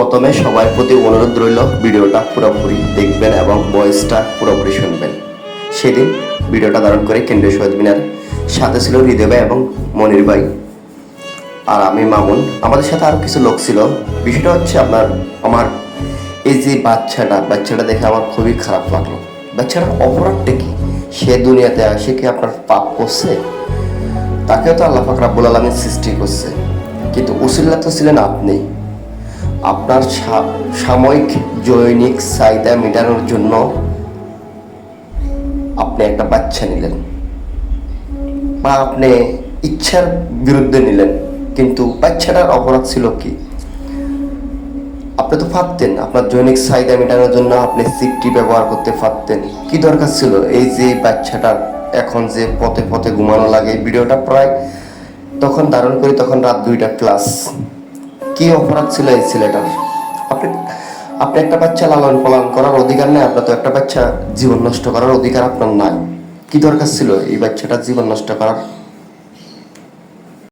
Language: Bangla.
প্রথমে সবার প্রতি অনুরোধ রইল ভিডিওটা পুরোপুরি দেখবেন এবং ভয়েসটা পুরোপুরি শুনবেন। সেদিন ভিডিওটা ধারণ করে কেন্দ্রীয় শহীদ মিনার সাথে ছিল হৃদয় ভাই এবং মনির ভাই। আর আমি মামুন। আমাদের সাথে আরও কিছু লোক ছিল। বিষয়টা হচ্ছে আপনার, আমার এই যে বাচ্চাটা বাচ্চাটা দেখে আমার খুবই খারাপ লাগল। বাচ্চাটার অপরাধটা কি? সে দুনিয়াতে আসে কি আপনার পাপ করছে? তাকেও তো আল্লাহ ফাকর রাব্বুল আলমীর সৃষ্টি করছে। কিন্তু উসিল্লা তো ছিলেন আপনি। আপনার সাময়িক জৈনিক চাহিদা মেটানোর জন্য আপনি একটা বাচ্চা নিলেন। বা আপনি ইচ্ছার বিরুদ্ধে নিলেন, কিন্তু বাচ্চাটার অপরাধ ছিল কি? আপনি তো পারতেন আপনার জৈনিক চাহিদা মেটানোর জন্য আপনি সিটটি ব্যবহার করতে পারতেন কি দরকার ছিল? এই যে বাচ্চাটার এখন যে পথে পথে ঘুমানো লাগে ভিডিওটা প্রায় তখন ধারণ করি তখন রাত দুইটা ক্লাস কি অপরাধ ছিল এই ছেলেটার? আপনি আপনি একটা বাচ্চা লালন পালন করার অধিকার নেই, আপনার তো একটা বাচ্চা জীবন নষ্ট করার অধিকার আপনার নাই। কি দরকার ছিল এই বাচ্চাটা জীবন নষ্ট করার?